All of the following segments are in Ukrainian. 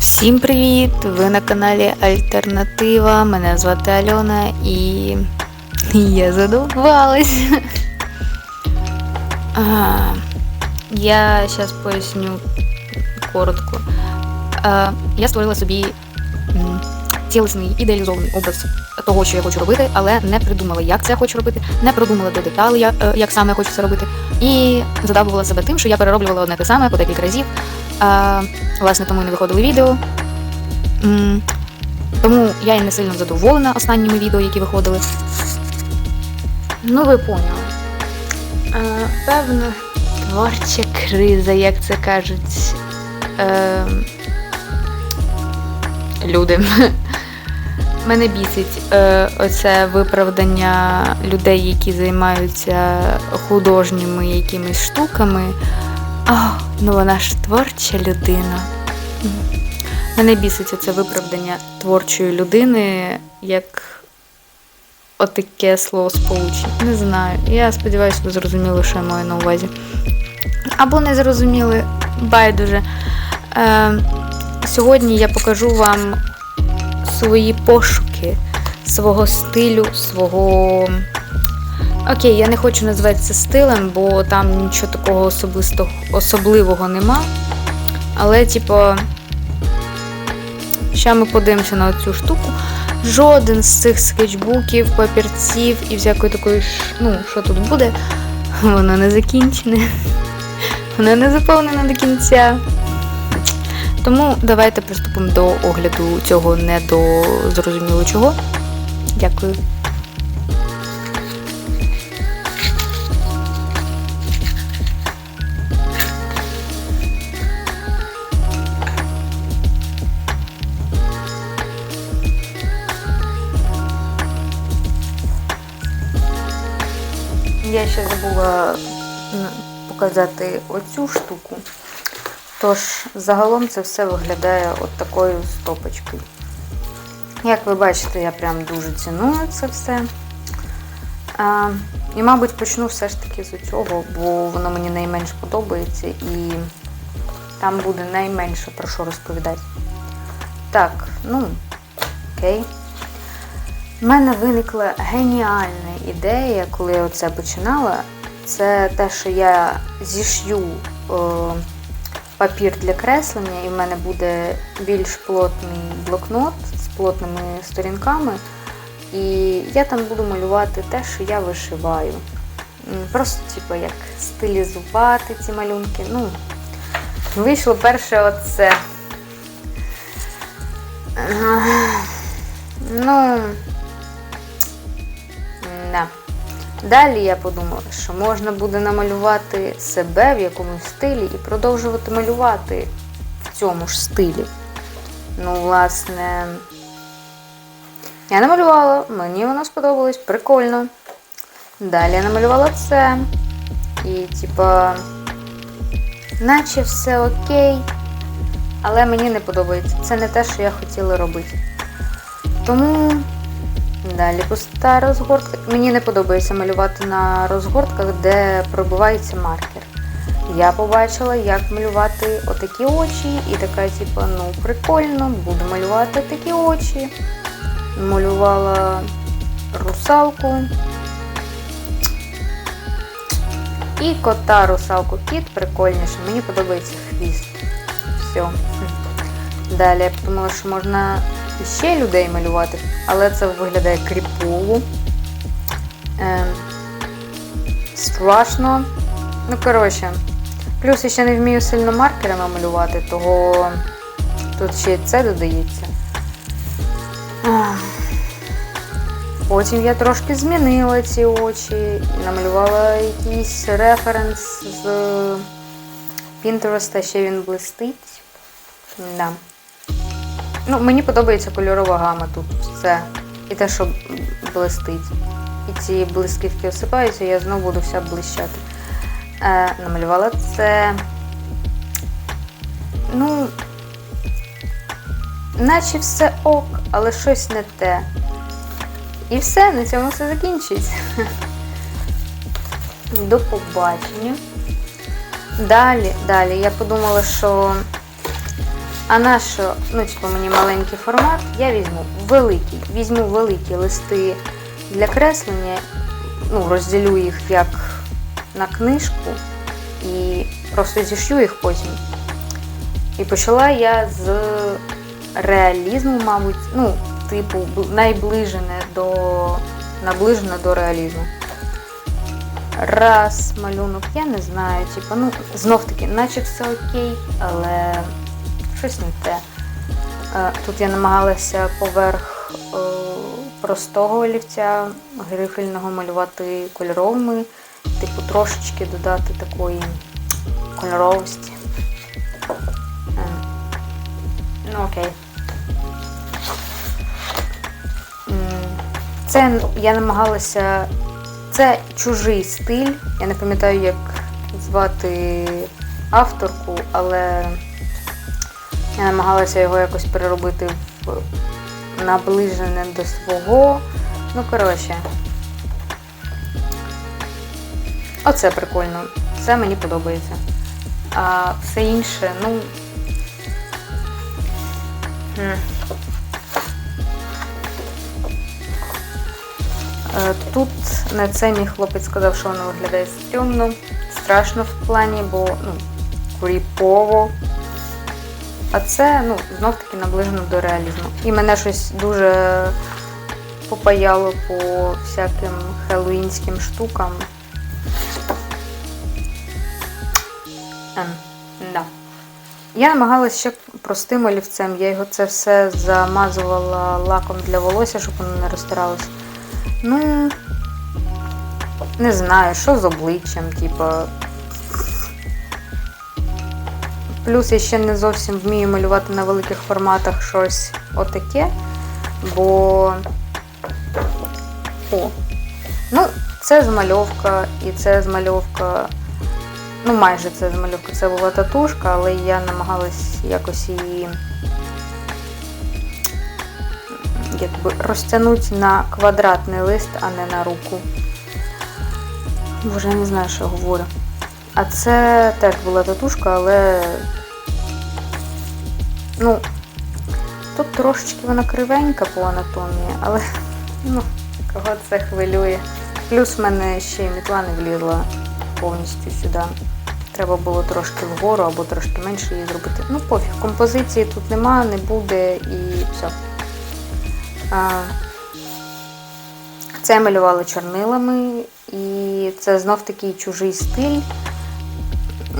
Всім привіт! Ви на каналі Альтернатива. Мене звати Альона і я задовбалась. А, я зараз поясню коротко. А, я створила собі м, цілісний ідеалізований образ того, що я хочу робити, але не придумала, як це я хочу робити, не продумала до деталей, е, як саме я хочу це робити. І задавувала себе тим, що я перероблювала одне те саме по декілька разів. Власне, тому і не виходили відео. Тому я і не сильно задоволена останніми відео, які виходили. Ну, ви поняли. А, певно, творча криза, як це кажуть. Е, люди. Мене бісить е, оце виправдання людей, які займаються художніми якимись штуками. О, ну вона ж творча людина. Мене бісить оце виправдання творчої людини, як отаке слово сполучення. Не знаю. Я сподіваюся, ви зрозуміли, що я маю на увазі. Або не зрозуміли, байдуже. Е, сьогодні я покажу вам свої пошуки, свого стилю, свого. Окей, я не хочу називати це стилем, бо там нічого такого особисто, особливого нема. Але, типу, ще ми подивимося на цю штуку. Жоден з цих скетчбуків, папірців і всякої такої, ну, що тут буде, воно не закінчене. Воно не заповнено до кінця. Тому давайте приступимо до огляду цього не до зрозуміло чого. Дякую. Я ще забула показати оцю штуку. Тож, загалом це все виглядає от такою стопочкою. Як ви бачите, я прям дуже ціную це все. А, і, мабуть, почну все ж таки з цього, бо воно мені найменш подобається і там буде найменше про що розповідати. Так, ну, окей. У мене виникла геніальна ідея, коли я оце починала. Це те, що я зішью е, папір для креслення, і в мене буде більш плотний блокнот з плотними сторінками. І я там буду малювати те, що я вишиваю. Просто, типу, як стилізувати ці малюнки. Ну, вийшло перше оце. Ну. Да. Далі я подумала, що можна буде намалювати себе в якомусь стилі і продовжувати малювати в цьому ж стилі. Ну, власне, я намалювала, мені воно сподобалось, прикольно. Далі я намалювала це. І, типа, наче все окей, але мені не подобається. Це не те, що я хотіла робити. Тому Далі пуста розгортка. Мені не подобається малювати на розгортках, де пробивається маркер. Я побачила, як малювати отакі очі, і така, типу, ну, прикольно, буду малювати такі очі. Малювала русалку. І кота русалку кіт прикольніше. Мені подобається хвіст. Все. Далі я подумала, що можна ще людей малювати, але це виглядає кріпово. Ем, страшно. Ну, коротше. Плюс я ще не вмію сильно маркерами малювати, того тут ще й це додається. Потім я трошки змінила ці очі і намалювала якийсь референс з Pinterest, ще він блистить. Да. Ну, мені подобається кольорова гама тут. Все. І те, що блистить. І ці блискітки осипаються, я знову буду вся блищати. Е, намалювала це. Ну, наче все ок, але щось не те. І все, на цьому все закінчується. До побачення. Далі, далі, я подумала, що А на що, ну, типу, мені маленький формат, я візьму великий. Візьму великі листи для креслення, ну, розділю їх як на книжку і просто зішью їх потім. І почала я з реалізму, мабуть, ну, типу, найближене до наближене до реалізму. Раз малюнок, я не знаю, типу, ну, знов таки, наче все окей, але щось не те. Е, Тут я намагалася поверх е, простого олівця грифельного малювати кольоровими, типу трошечки додати такої кольоровості. Е, Ну окей. Це я намагалася. Це чужий стиль. Я не пам'ятаю, як звати авторку, але я намагалася його якось переробити в наближене до свого. Ну, коротше. Оце прикольно. Це мені подобається. А все інше, ну. Е, Тут на це мій хлопець сказав, що воно виглядає стрьомно, страшно в плані, бо ну, кріпово. А це ну, знов таки наближено до реалізму. І мене щось дуже попаяло по всяким хеллоуінським штукам. Ем, да. Я намагалася ще простим олівцем, я його це все замазувала лаком для волосся, щоб воно не розтиралося. Ну, не знаю, що з обличчям, типа. Плюс я ще не зовсім вмію малювати на великих форматах щось отаке, бо. О. Ну, це змальовка, і це змальовка. Ну, майже це змальовка, це була татушка, але я намагалась якось її якби розтягнути на квадратний лист, а не на руку. Боже, я не знаю, що я говорю. А це теж була татушка, але. Ну, тут трошечки вона кривенька по анатомії, але ну, кого це хвилює. Плюс в мене ще й мітла не влізла повністю сюди. Треба було трошки вгору або трошки менше її зробити. Ну, пофіг, композиції тут нема, не буде і все. А, Це малювала чорнилами, і це знов такий чужий стиль.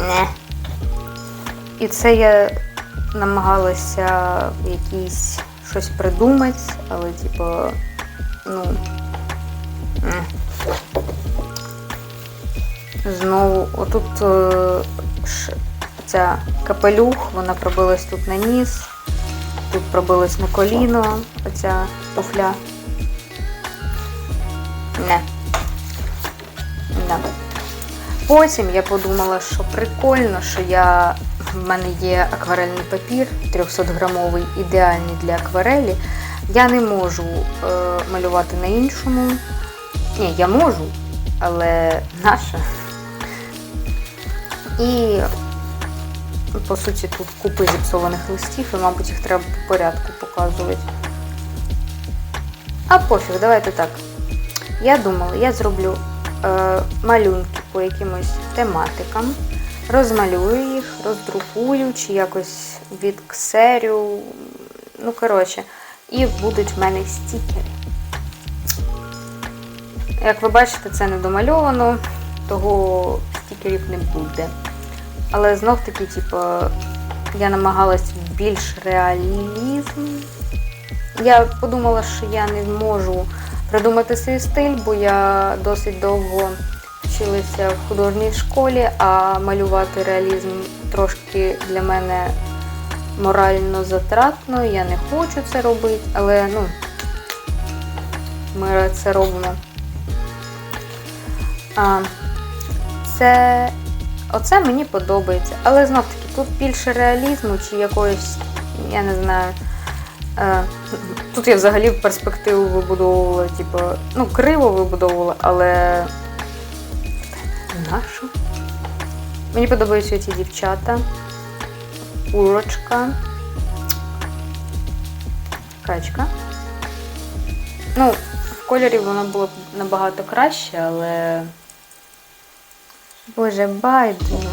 Не. І це я намагалася якісь щось придумати, але типу, ну. м. Знову, отут е, ця капелюх, вона пробилась тут на ніс, тут пробилась на коліно, оця туфля. Не. Да. Потім я подумала, що прикольно, що я, в мене є акварельний папір 300-грамовий, ідеальний для акварелі. Я не можу е, малювати на іншому. Ні, я можу, але наша. І, по суті, тут купи зіпсованих листів, і, мабуть, їх треба по порядку показувати. А пофіг, давайте так. Я думала, я зроблю малюнки по якимось тематикам, розмалюю їх, роздрукую чи якось відксерю. Ну, коротше, і будуть в мене стікери. Як ви бачите, це не домальовано, того стікерів не буде. Але знов таки, типу, я намагалась більш реалізм. Я подумала, що я не можу придумати свій стиль, бо я досить довго вчилася в художній школі, а малювати реалізм трошки для мене морально затратно. Я не хочу це робити, але ну, ми це робимо. А, це Оце мені подобається. Але знов таки, тут більше реалізму чи якоїсь, я не знаю. Е, тут я взагалі в перспективу вибудовувала, типу, ну, криво вибудовувала, але. Нашу. Мені подобаються ці дівчата. Курочка. качка. Ну, в кольорі воно було б набагато краще, але. Боже, байдуже.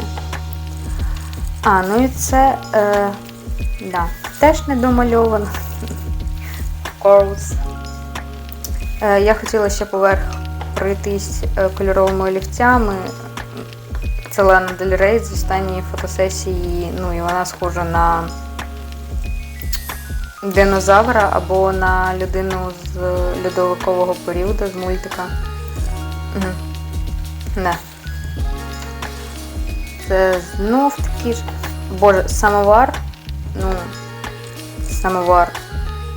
А, ну і це. Е, да, теж не course. Е, я хотіла ще поверх пройтись е, кольоровими олівцями. Це Лана Дель Рей з останньої фотосесії, ну і вона схожа на динозавра або на людину з льодовикового періоду з мультика. Не. Це знов таки ж. Боже, самовар. Ну, самовар.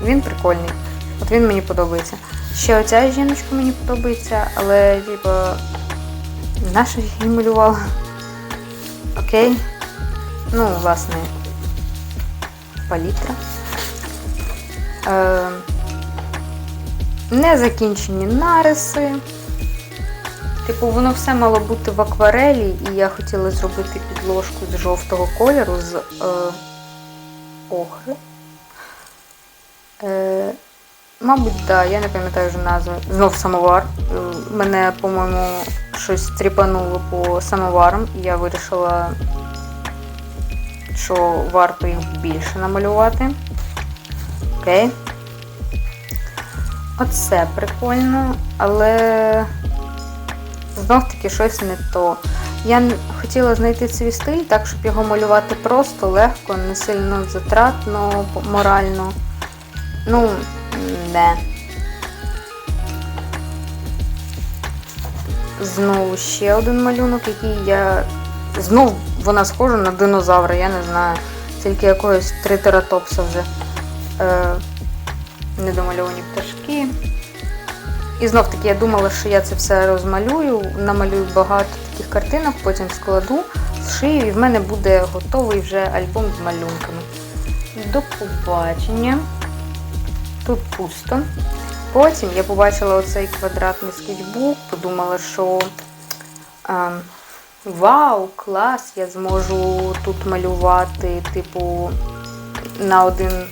Він прикольний. От він мені подобається. Ще оця жіночка мені подобається, але типу. Наша її малювала. Окей. Ну, власне, палітра. Е, незакінчені нариси. Типу, воно все мало бути в акварелі, і я хотіла зробити підложку з жовтого кольору з е, охри. Е, мабуть, так, да, я не пам'ятаю вже назви. Знов самовар. Е, Мене, по-моєму, щось тріпануло по самоварам, і я вирішила, що варто їх більше намалювати. Окей. Оце прикольно, але знов таки щось не то. Я хотіла знайти свій стиль так, щоб його малювати просто, легко, не сильно затратно, морально. Ну, не. Знову ще один малюнок, який я. Знов вона схожа на динозавра, я не знаю. Тільки якогось трицератопса вже. Е, недомальовані пташки. І знов таки я думала, що я це все розмалюю, намалюю багато таких картинок, потім складу, зшию, і в мене буде готовий вже альбом з малюнками. До побачення. Тут пусто. Потім я побачила оцей квадратний скетчбук, подумала, що а, вау, клас, я зможу тут малювати, типу, на один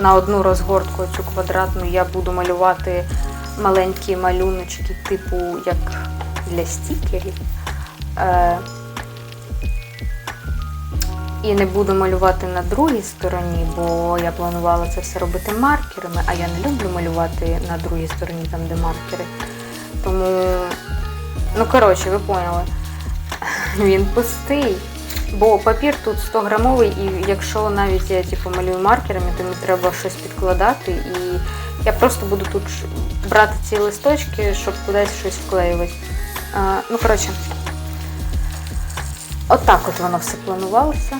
на одну розгортку цю квадратну я буду малювати маленькі малюночки, типу як для стікерів. І не буду малювати на другій стороні, бо я планувала це все робити маркерами, а я не люблю малювати на другій стороні, там де маркери. Тому, ну коротше, ви поняли, він пустий. Бо папір тут 100 грамовий, і якщо навіть я типу, малюю маркерами, то мені треба щось підкладати. І я просто буду тут брати ці листочки, щоб кудись щось вклеювати. А, ну, коротше, отак от воно все планувалося.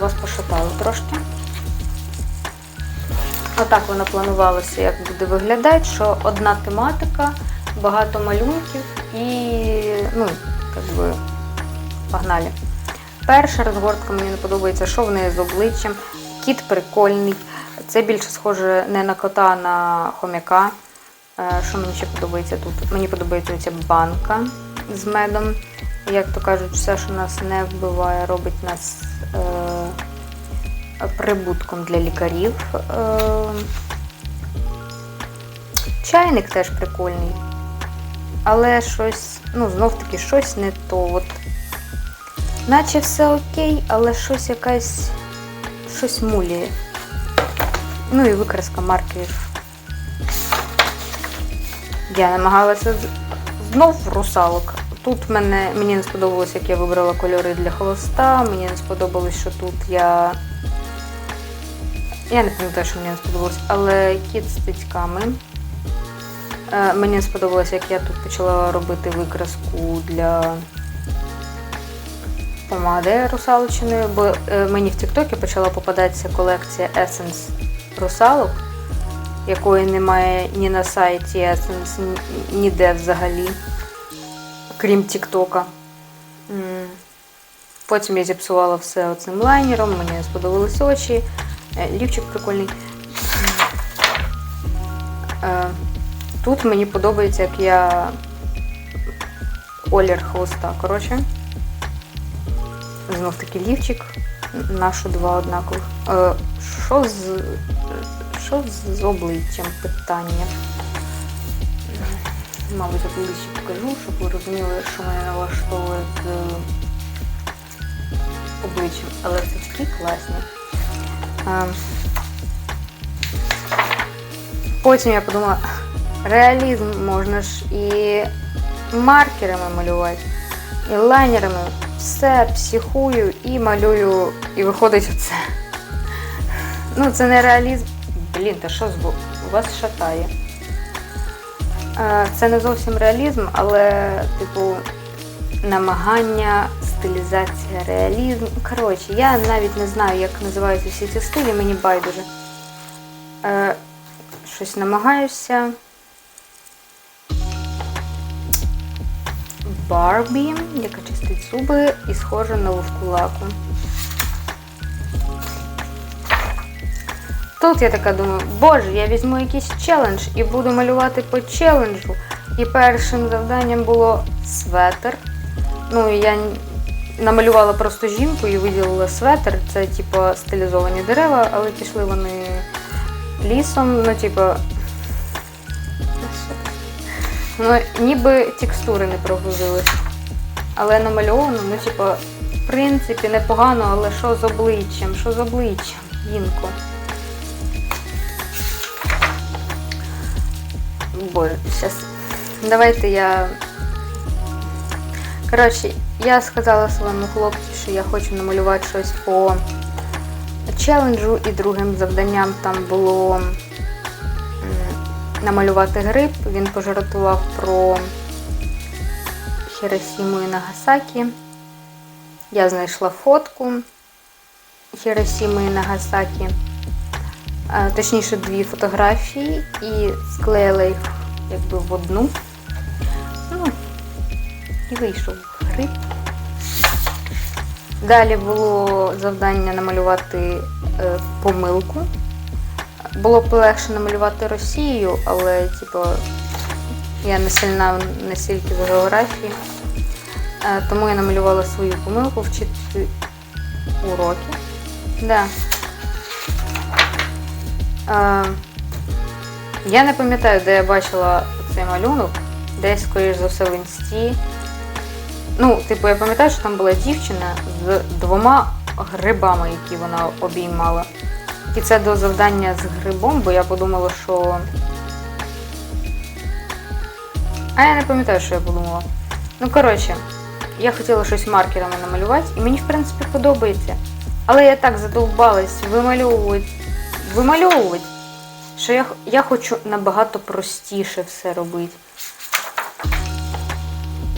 Вас пошатало трошки. Отак воно планувалося, як буде виглядати, що одна тематика, багато малюнків і, ну, як би, погнали. Перша розгортка мені не подобається, що в неї з обличчям. Кіт прикольний. Це більше схоже не на кота, а на хомяка. Е, Що мені ще подобається тут? Мені подобається ця банка з медом. Як то кажуть, все, що нас не вбиває, робить нас е, прибутком для лікарів. Е, чайник теж прикольний. Але щось, ну, знов таки, щось не то. От Наче все окей, але щось якась. щось муліє. Ну і викраска маркерів. Я намагалася знов русалок. Тут мене, мені не сподобалось, як я вибрала кольори для холоста. Мені не сподобалось, що тут я. Я не пам'ятаю, що мені не сподобалось, але кіт з тицьками. Е, Мені не сподобалось, як я тут почала робити викраску для помади русалочиною, бо е, мені в Тіктокі почала попадатися колекція Essence русалок, якої немає ні на сайті Essence, ніде взагалі, крім Тіктока. Потім я зіпсувала все оцим лайнером, мені сподобались очі. Е, Лівчик прикольний. Е, Тут мені подобається, як я колір хвоста. Коротше. Знов таки лівчик. нашу два однакових. Е, Що з. Що з обличчям питання? Мабуть, обличчя покажу, щоб ви розуміли, що мене налаштовує з обличчям. Але це такі класні. Е, Потім я подумала, реалізм можна ж і маркерами малювати, і лайнерами. Все, психую і малюю, і виходить оце. Ну, це не реалізм. Блін, та що з У вас шатає. Е, Це не зовсім реалізм, але, типу, намагання, стилізація, реалізм. Коротше, я навіть не знаю, як називаються всі ці стилі, мені байдуже. Е, Щось намагаюся. Барбі, яка чистить зуби і схожа на вовкулаку. Тут я така думаю, боже, я візьму якийсь челендж і буду малювати по челенджу. І першим завданням було светр. Ну, я намалювала просто жінку і виділила светр. Це типу стилізовані дерева, але пішли вони лісом, ну, типу. Ну, ніби текстури не прогрузились. Але намальовано, ну, типу, в принципі, непогано, але що з обличчям? Що з обличчям, Інко? Боже, зараз. Давайте я. Коротше, я сказала своєму хлопцю, що я хочу намалювати щось по челенджу, і другим завданням там було намалювати гриб. Він пожартував про Хіросіму і Нагасакі. Я знайшла фотку Хіросіми і Нагасакі. Точніше, дві фотографії і склеїла їх якби в одну. Ну, і вийшов гриб. Далі було завдання намалювати е, помилку. Було б легше намалювати Росію, але типу, я не сильна настільки в географії. Е, тому я намалювала свою помилку вчити уроки. Да. Я не пам'ятаю, де я бачила цей малюнок. Десь, скоріш за все, в інсті. Ну, типу, я пам'ятаю, що там була дівчина з двома грибами, які вона обіймала. І це до завдання з грибом, бо я подумала, що. А я не пам'ятаю, що я подумала. Ну, коротше, я хотіла щось маркерами намалювати, і мені, в принципі, подобається. Але я так задовбалась вимальовувати, вимальовувати, що я, я хочу набагато простіше все робити.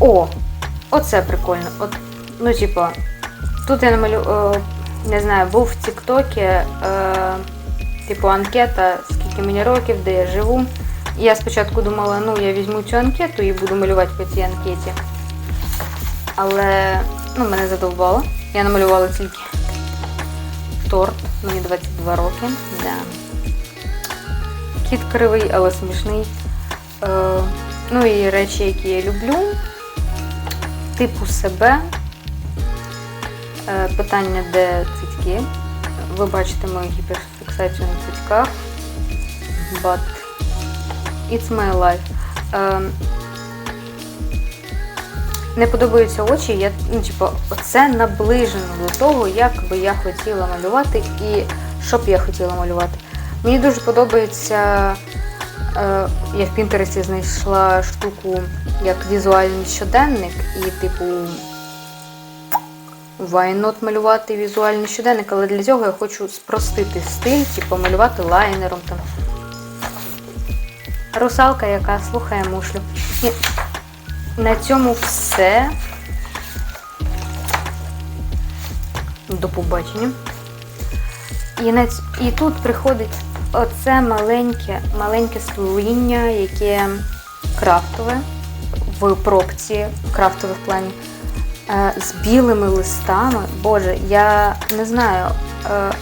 О, оце прикольно. От, ну, типа, тут я намалю, е, не знаю, був в Тіктокі, е, типу, анкета, скільки мені років, де я живу. І я спочатку думала, ну я візьму цю анкету і буду малювати по цій анкеті. Але ну, мене задовбало. Я намалювала тільки торт, мені 22 роки. Да. Кіт кривий, але смішний. Е, ну і речі, які я люблю. Типу себе. Е, питання, де цицьки. Ви бачите мою гіперфіксацію на цицьках. But it's my life. Е, не подобаються очі, я, ну, типу, це наближено до того, як би я хотіла малювати і що б я хотіла малювати. Мені дуже подобається, е, я в Пінтересті знайшла штуку як візуальний щоденник, і, типу, not малювати візуальний щоденник, але для цього я хочу спростити стиль, типу малювати лайнером там. Русалка, яка слухає мушлю. І на цьому все. До побачення. І, на, і тут приходить оце маленьке, маленьке створіння, яке крафтове в пробці, крафтове в плані, е, з білими листами. Боже, я не знаю, е,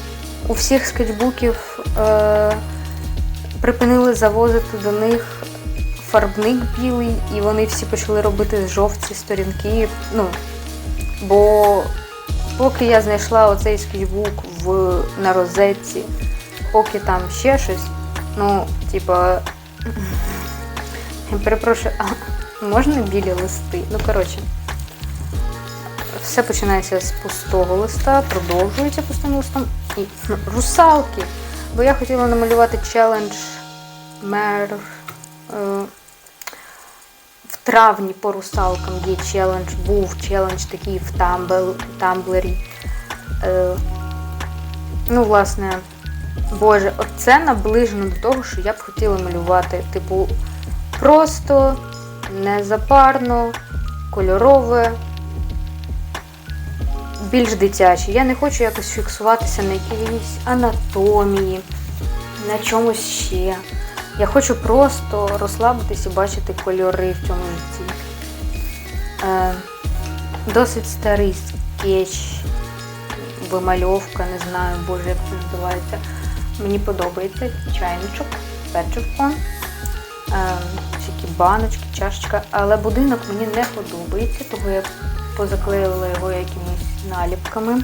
у всіх скетчбуків е, припинили завозити до них фарбник білий, і вони всі почали робити жовті сторінки. Ну, бо поки я знайшла оцей скетчбук в на розетці, поки там ще щось, ну, типа. Перепрошую, а можна білі листи? Ну, коротше. Все починається з пустого листа, продовжується пустим листом і русалки. Бо я хотіла намалювати челендж мер. Е, в травні по русалкам є челендж, був челендж такий в Тамбл, Тамблері. Ну, власне, Боже, оце наближено до того, що я б хотіла малювати. Типу, просто, незапарно, кольорове, більш дитяче. Я не хочу якось фіксуватися на якійсь анатомії, на чомусь ще. Я хочу просто розслабитись і бачити кольори в цьому житті. Е, досить старий скетч, вимальовка, не знаю, боже, як це називається. Мені подобається чайничок, печивко, е, всякі баночки, чашечка, але будинок мені не подобається, того я позаклеїла його якимись наліпками.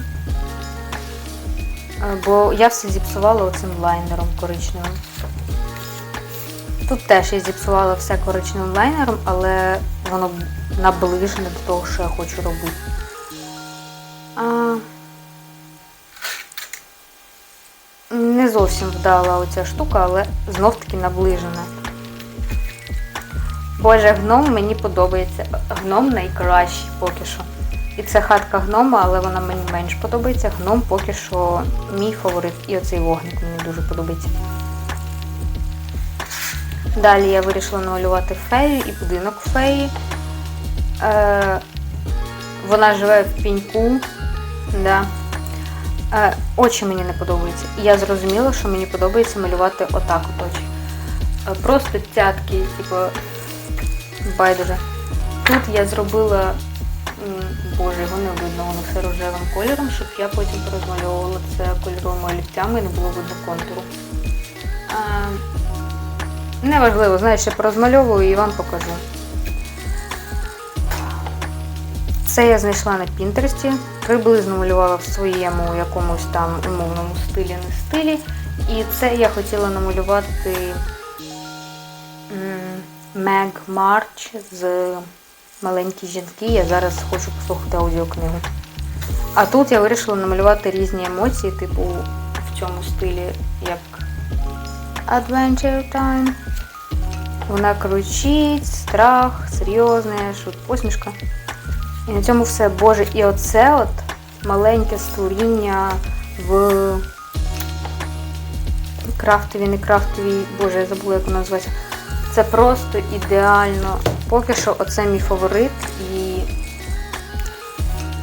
Е, Бо я все зіпсувала оцим лайнером коричневим. Тут теж я зіпсувала все коричневим лайнером, але воно наближене до того, що я хочу робити. Зовсім вдала оця штука, але знов таки наближена. Боже, гном мені подобається. Гном найкращий поки що. І це хатка гнома, але вона мені менш подобається. Гном поки що мій фаворит. І оцей вогник мені дуже подобається. Далі я вирішила намалювати фею і будинок феї. Е, вона живе в піньку. Да. Е, очі мені не подобаються. І я зрозуміла, що мені подобається малювати отак от очі. Е, просто цятки, типу, байдуже. Тут я зробила, боже, його не видно, воно все рожевим кольором, щоб я потім порозмальовувала це кольоровими олівцями і не було видно контуру. Е, Неважливо, знаєш, я порозмальовую і вам покажу. Це я знайшла на Пінтересті, приблизно малювала в своєму якомусь там умовному стилі, не стилі. І це я хотіла намалювати Мег Марч з маленькі жінки. Я зараз хочу послухати аудіокнигу. А тут я вирішила намалювати різні емоції, типу в цьому стилі, як Adventure Time. Вона кричить, страх, серйозне, посмішка. І на цьому все. Боже, і оце от маленьке створіння в крафтовій, не крафтовій, боже, я забула, як вона називається. Це просто ідеально. Поки що оце мій фаворит. І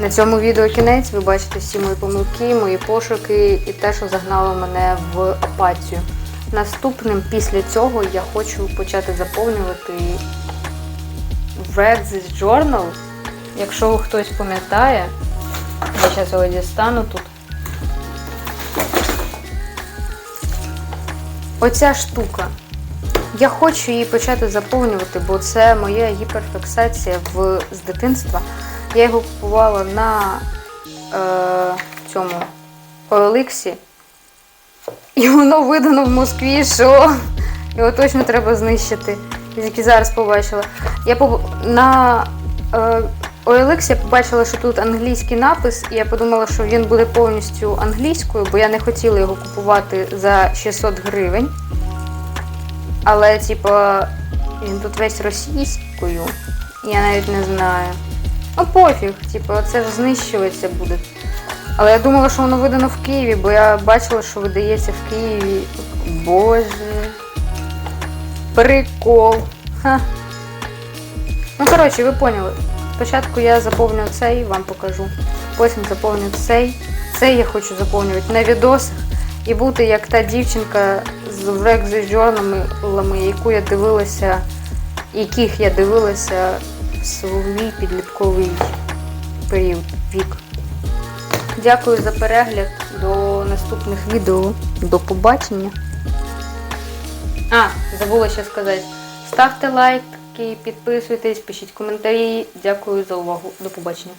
на цьому відео кінець ви бачите всі мої помилки, мої пошуки і те, що загнало мене в апатію. Наступним після цього я хочу почати заповнювати Reddit Journal. Якщо хтось пам'ятає, я зараз його дістану тут. Оця штука. Я хочу її почати заповнювати, бо це моя гіперфіксація в, з дитинства. Я його купувала на е, цьому OLX. І воно видано в Москві, що його точно треба знищити. Тільки зараз побачила. Я поб... на е, OLX я побачила, що тут англійський напис, і я подумала, що він буде повністю англійською, бо я не хотіла його купувати за 600 гривень. Але, типу, він тут весь російською. Я навіть не знаю. Ну пофіг, типу, це ж знищуватися буде. Але я думала, що воно видано в Києві, бо я бачила, що видається в Києві. Боже. Прикол. Ха. Ну, коротше, ви поняли. Спочатку я заповню цей, вам покажу. Потім заповню цей. Цей я хочу заповнювати на відосах і бути як та дівчинка з врекзижорнами, яку я дивилася, яких я дивилася в свій підлітковий період вік. Дякую за перегляд. До наступних відео. До побачення. А, забула ще сказати. Ставте лайки, підписуйтесь, пишіть коментарі. Дякую за увагу. До побачення.